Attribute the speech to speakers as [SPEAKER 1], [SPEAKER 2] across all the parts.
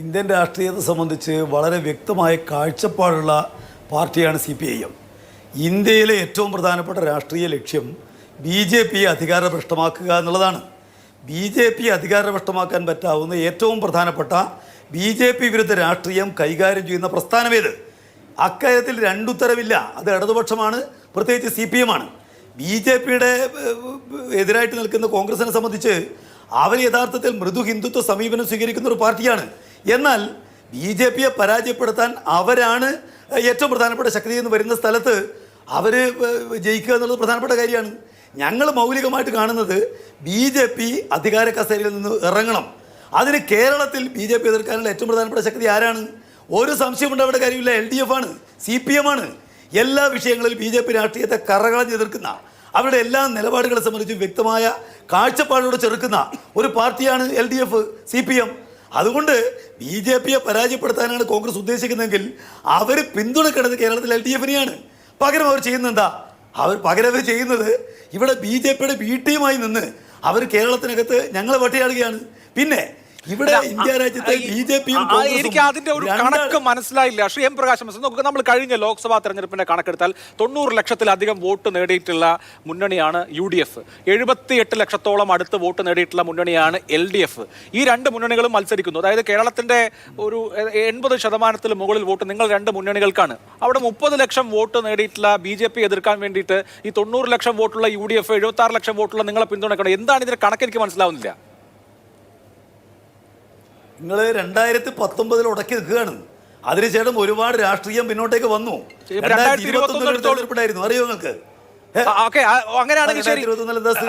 [SPEAKER 1] Indian രാഷ്ട്രീയത്തെ സംബന്ധിച്ച് വളരെ വ്യക്തമായ കാഴ്ചപ്പാടുള്ള പാർട്ടിയാണ് സി പി ഐ എം. ഇന്ത്യയിലെ ഏറ്റവും പ്രധാനപ്പെട്ട രാഷ്ട്രീയ ലക്ഷ്യം ബി ജെ പി അധികാരഭ്രഷ്ടമാക്കുക എന്നുള്ളതാണ്. ബി ജെ പി അധികാരഭ്രഷ്ടമാക്കാൻ പറ്റാവുന്ന ഏറ്റവും പ്രധാനപ്പെട്ട ബി ജെ പി വിരുദ്ധ രാഷ്ട്രീയം കൈകാര്യം ചെയ്യുന്ന പ്രസ്ഥാനമേത്? അക്കാര്യത്തിൽ രണ്ടുത്തരവില്ല. അത് ഇടതുപക്ഷമാണ് പ്രത്യേകിച്ച് സി പി എം ആണ്. ബി ജെ പിയുടെ എതിരായിട്ട് നിൽക്കുന്ന കോൺഗ്രസിനെ സംബന്ധിച്ച് അവർ യഥാർത്ഥത്തിൽ മൃദു ഹിന്ദുത്വ സമീപനം സ്വീകരിക്കുന്ന ഒരു പാർട്ടിയാണ്. എന്നാൽ ബി ജെ പിയെ പരാജയപ്പെടുത്താൻ അവരാണ് ഏറ്റവും പ്രധാനപ്പെട്ട ശക്തി എന്ന് വരുന്ന സ്ഥലത്ത് അവർ ജയിക്കുക എന്നുള്ളത് പ്രധാനപ്പെട്ട കാര്യമാണ്. ഞങ്ങൾ മൗലികമായിട്ട് കാണുന്നത് ബി ജെ പി അധികാര കസേരയിൽ നിന്ന് ഇറങ്ങണം. അതിന് കേരളത്തിൽ ബി ജെ പി എതിർക്കാനുള്ള ഏറ്റവും പ്രധാനപ്പെട്ട ശക്തി ആരാണ്? ഒരു സംശയമുണ്ട് അവിടെ കാര്യമില്ല. എൽ ഡി എഫ് ആണ് സി പി എം ആണ് എല്ലാ വിഷയങ്ങളിലും ബി ജെ പി രാഷ്ട്രീയത്തെ കറകളഞ്ഞ് എതിർക്കുന്ന അവരുടെ എല്ലാ നിലപാടുകളെ സംബന്ധിച്ചും വ്യക്തമായ കാഴ്ചപ്പാടോട് ചെറുക്കുന്ന ഒരു പാർട്ടിയാണ് L D F C P M. അതുകൊണ്ട് ബി ജെ പിയെ പരാജയപ്പെടുത്താനാണ് കോൺഗ്രസ് ഉദ്ദേശിക്കുന്നതെങ്കിൽ അവർ പിന്തുണക്കേണ്ടത് കേരളത്തിൽ എൽ ഡി എഫിനെയാണ്. പകരം അവർ ചെയ്യുന്നത് എന്താ അവർ പകരം അവർ ചെയ്യുന്നത് ഇവിടെ ബി ജെ പിയുടെ ബി ടീമായി നിന്ന് അവർ കേരളത്തിനകത്ത് ഞങ്ങളെ വട്ടയാടുകയാണ്. പിന്നെ ഇവിടെ ഇന്ത്യ രാജ്യത്തെ ബി ജെ പിയും
[SPEAKER 2] ആ, എനിക്ക് അതിന്റെ ഒരു കണക്ക് മനസ്സിലായില്ല. ശ്രീ എം പ്രകാശ് നോക്കുക നമ്മൾ കഴിഞ്ഞ ലോക്സഭാ തെരഞ്ഞെടുപ്പിന്റെ കണക്കെടുത്താൽ തൊണ്ണൂറ് ലക്ഷത്തിലധികം വോട്ട് നേടിയിട്ടുള്ള മുന്നണിയാണ് യു ഡി എഫ്. എഴുപത്തിയെട്ട് ലക്ഷത്തോളം അടുത്ത് വോട്ട് നേടിയിട്ടുള്ള മുന്നണിയാണ് എൽ ഡി എഫ്. ഈ രണ്ട് മുന്നണികളും മത്സരിക്കുന്നു. അതായത് കേരളത്തിന്റെ ഒരു എൺപത് ശതമാനത്തിൽ മുകളിൽ വോട്ട് നിങ്ങൾ രണ്ട് മുന്നണികൾക്കാണ്. അവിടെ മുപ്പത് ലക്ഷം വോട്ട് നേടിയിട്ടുള്ള ബി ജെ പി എതിർക്കാൻ വേണ്ടിയിട്ട് ഈ തൊണ്ണൂറ് ലക്ഷം വോട്ടുള്ള യു ഡി എഫ് എഴുപത്തി ആറ് ലക്ഷം വോട്ടുള്ള നിങ്ങളെ പിന്തുണക്കണം എന്താണ് ഇതിന്റെ കണക്ക് എനിക്ക് മനസ്സിലാവുന്നില്ല.
[SPEAKER 1] നിങ്ങൾ രണ്ടായിരത്തി പത്തൊമ്പതിൽ ഉടക്കി നിൽക്കുകയാണ്. അതിനുശേഷം ഒരുപാട് രാഷ്ട്രീയം പിന്നോട്ടേക്ക് വന്നു. രണ്ടായിരത്തി അറിയോ നിങ്ങൾക്ക്?
[SPEAKER 2] ഓക്കെ അങ്ങനെയാണെങ്കിൽ ശരി.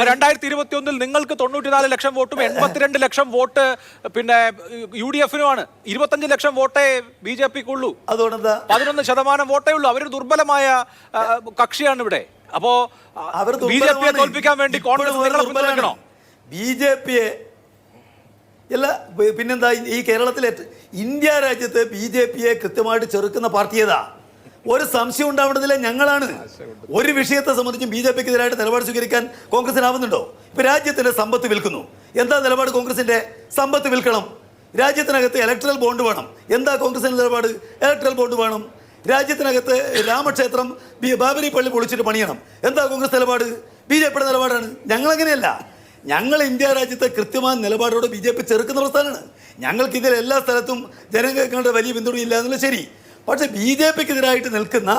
[SPEAKER 1] രണ്ടായിരത്തി
[SPEAKER 2] ഇരുപത്തി ഒന്നിൽ നിങ്ങൾക്ക് തൊണ്ണൂറ്റിനാല് ലക്ഷം വോട്ടും എൺപത്തിരണ്ട് ലക്ഷം വോട്ട് പിന്നെ യു ഡി എഫിനുമാണ്. ഇരുപത്തഞ്ച് ലക്ഷം വോട്ടേ ബി ജെ പിക്കുള്ളൂ.
[SPEAKER 1] അതുകൊണ്ട്
[SPEAKER 2] പതിനൊന്ന് ശതമാനം വോട്ടേ ഉള്ളൂ. അവർ ദുർബലമായ കക്ഷിയാണ് ഇവിടെ. അപ്പോ ബി ജെ പിയെ തോൽപ്പിക്കാൻ വേണ്ടി കോൺഗ്രസ്
[SPEAKER 1] ബി ജെ പിയെ അല്ല പിന്നെന്താ ഈ- കേരളത്തിലെ ഇന്ത്യ രാജ്യത്ത് ബി ജെ പിയെ കൃത്യമായിട്ട് ചെറുക്കുന്ന പാർട്ടി ഏതാ? ഒരു സംശയം ഉണ്ടാവേണ്ടതില്ല ഞങ്ങളാണ്. ഒരു വിഷയത്തെ സംബന്ധിച്ചും ബി ജെ പിക്ക് എതിരായിട്ട് നിലപാട് സ്വീകരിക്കാൻ കോൺഗ്രസിനാവുന്നുണ്ടോ? ഇപ്പൊ രാജ്യത്തിന്റെ സമ്പത്ത് വിൽക്കുന്നു. എന്താ നിലപാട് കോൺഗ്രസിന്റെ? സമ്പത്ത് വിൽക്കണം. രാജ്യത്തിനകത്ത് ഇലക്ട്രൽ ബോണ്ട് വേണം. എന്താ കോൺഗ്രസിന്റെ നിലപാട്? ഇലക്ട്രൽ ബോണ്ട് വേണം. രാജ്യത്തിനകത്ത് രാമക്ഷേത്രം ബാബരി പള്ളി പൊളിച്ചിട്ട് പണിയണം. എന്താ കോൺഗ്രസ് നിലപാട്? ബി ജെ പിയുടെ നിലപാടാണ്. ഞങ്ങളങ്ങനെയല്ല. ഞങ്ങൾ ഇന്ത്യ രാജ്യത്തെ കൃത്യമായ നിലപാടോട് ബി ജെ പി ചെറുക്കുന്ന പ്രസ്ഥാനമാണ്. ഞങ്ങൾക്ക് ഇതിൽ എല്ലാ സ്ഥലത്തും ജനങ്ങളുടെ വലിയ പിന്തുണയില്ല എന്നുള്ളത് ശരി. പക്ഷേ ബി ജെ പിക്കെതിരായിട്ട് നിൽക്കുന്ന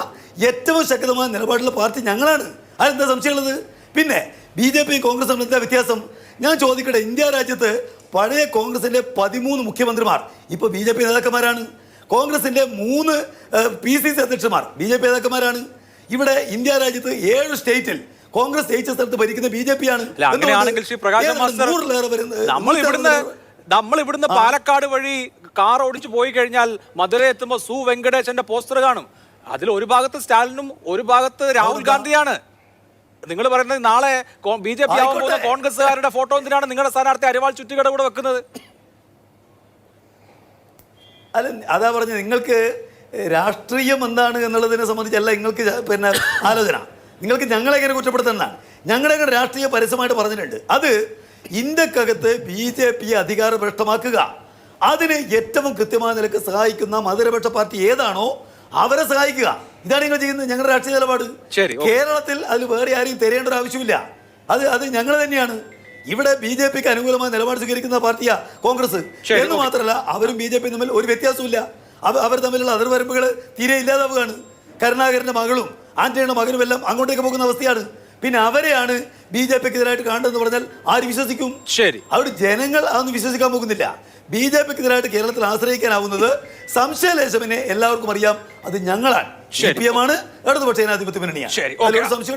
[SPEAKER 1] ഏറ്റവും ശക്തമായ നിലപാടുള്ള പാർട്ടി ഞങ്ങളാണ്. അതെന്താ സംശയമുള്ളത്? പിന്നെ ബി ജെ പി കോൺഗ്രസ് തമ്മിൽ എന്താ വ്യത്യാസം? ഞാൻ ചോദിക്കട്ടെ ഇന്ത്യ രാജ്യത്ത് പഴയ കോൺഗ്രസിന്റെ പതിമൂന്ന് മുഖ്യമന്ത്രിമാർ ഇപ്പോൾ ബി ജെ പി നേതാക്കന്മാരാണ്. കോൺഗ്രസിന്റെ മൂന്ന് പി സി സി അധ്യക്ഷന്മാർ ബി ജെ പി നേതാക്കന്മാരാണ്. ഇവിടെ ഇന്ത്യ രാജ്യത്ത് ഏഴ് സ്റ്റേറ്റിൽ കോൺഗ്രസ് ജയിച്ച സ്ഥലത്ത് ഭരിക്കുന്ന ബി ജെ പി ആണ്
[SPEAKER 2] അങ്ങനെയാണെങ്കിൽ ശ്രീ പ്രകാശ് മാസ്റ്റർ നമ്മൾ ഇവിടുന്ന് നമ്മൾ ഇവിടുന്ന് പാലക്കാട് വഴി കാർ ഓടിച്ചു പോയി കഴിഞ്ഞാൽ മധുര എത്തുമ്പോൾ സു വെങ്കടേശന്റെ പോസ്റ്റർ കാണും. അതിൽ ഒരു ഭാഗത്ത് സ്റ്റാലിനും ഒരു ഭാഗത്ത് രാഹുൽ ഗാന്ധിയാണ്. നിങ്ങൾ പറയുന്നത് നാളെ ബി ജെ പി ആവാൻ പോകുന്ന കോൺഗ്രസ്സുകാരുടെ ഫോട്ടോ എന്തിനാണ് നിങ്ങളുടെ സ്ഥാനാർത്ഥി അരിവാൾ ചുറ്റുകട കൂടെ വെക്കുന്നത്?
[SPEAKER 1] അല്ല അതാ പറഞ്ഞ നിങ്ങൾക്ക് രാഷ്ട്രീയം എന്താണ് എന്നുള്ളതിനെ സംബന്ധിച്ചല്ല നിങ്ങൾക്ക് പിന്നെ ആലോചന. നിങ്ങൾക്ക് ഞങ്ങളെ ഇങ്ങനെ കുറ്റപ്പെടുത്തുന്നതാണ് ഞങ്ങളെ എങ്ങനെ രാഷ്ട്രീയ പരസ്യമായിട്ട് പറഞ്ഞിട്ടുണ്ട്. അത് ഇന്ത്യക്കകത്ത് ബി ജെ പിയെ അധികാരഭ്രഷ്ടമാക്കുക. അതിന് ഏറ്റവും കൃത്യമായ നിലയ്ക്ക് സഹായിക്കുന്ന മധുരപക്ഷ പാർട്ടി ഏതാണോ അവരെ സഹായിക്കുക. ഇതാണ് നിങ്ങൾ ചെയ്യുന്നത് ഞങ്ങളുടെ രാഷ്ട്രീയ നിലപാട്. കേരളത്തിൽ അതിൽ വേറെ ആരെയും തിരയേണ്ട ഒരു ആവശ്യമില്ല. അത് അത് ഞങ്ങൾ തന്നെയാണ്. ഇവിടെ ബി ജെ പിക്ക് അനുകൂലമായ നിലപാട് സ്വീകരിക്കുന്ന പാർട്ടിയാ കോൺഗ്രസ്. എന്ന് മാത്രമല്ല അവരും ബി ജെ പി തമ്മിൽ ഒരു വ്യത്യാസമില്ല അവ- അവർ തമ്മിലുള്ള അതിർവരമ്പുകൾ തീരെ ഇല്ലാതാവുകയാണ്. കരുണാകരന്റെ മകളും ആന്റണിയുടെ മകനും എല്ലാം അങ്ങോട്ടേക്ക് പോകുന്ന അവസ്ഥയാണ്. പിന്നെ അവരെയാണ് ബി ജെ പിക്ക് എതിരായിട്ട് കാണേണ്ടതെന്ന് പറഞ്ഞാൽ ആര് വിശ്വസിക്കും?
[SPEAKER 2] ശരി.
[SPEAKER 1] അവിടെ ജനങ്ങൾ അതൊന്നും വിശ്വസിക്കാൻ പോകുന്നില്ല. ബി ജെ പിക്ക് എതിരായിട്ട് കേരളത്തിൽ ആശ്രയിക്കാനാവുന്നത് സംശയലേശമിനെ എല്ലാവർക്കും അറിയാം. അത് ഞങ്ങളാണ്. സി
[SPEAKER 2] ശരി.
[SPEAKER 1] പി എം ആണ്. ഇടതുപക്ഷ ജനാധിപത്യ മുന്നണിയാണ്.
[SPEAKER 2] ശരി.
[SPEAKER 1] അതിലൊരു
[SPEAKER 2] ഓക്കെ.
[SPEAKER 1] സംശയം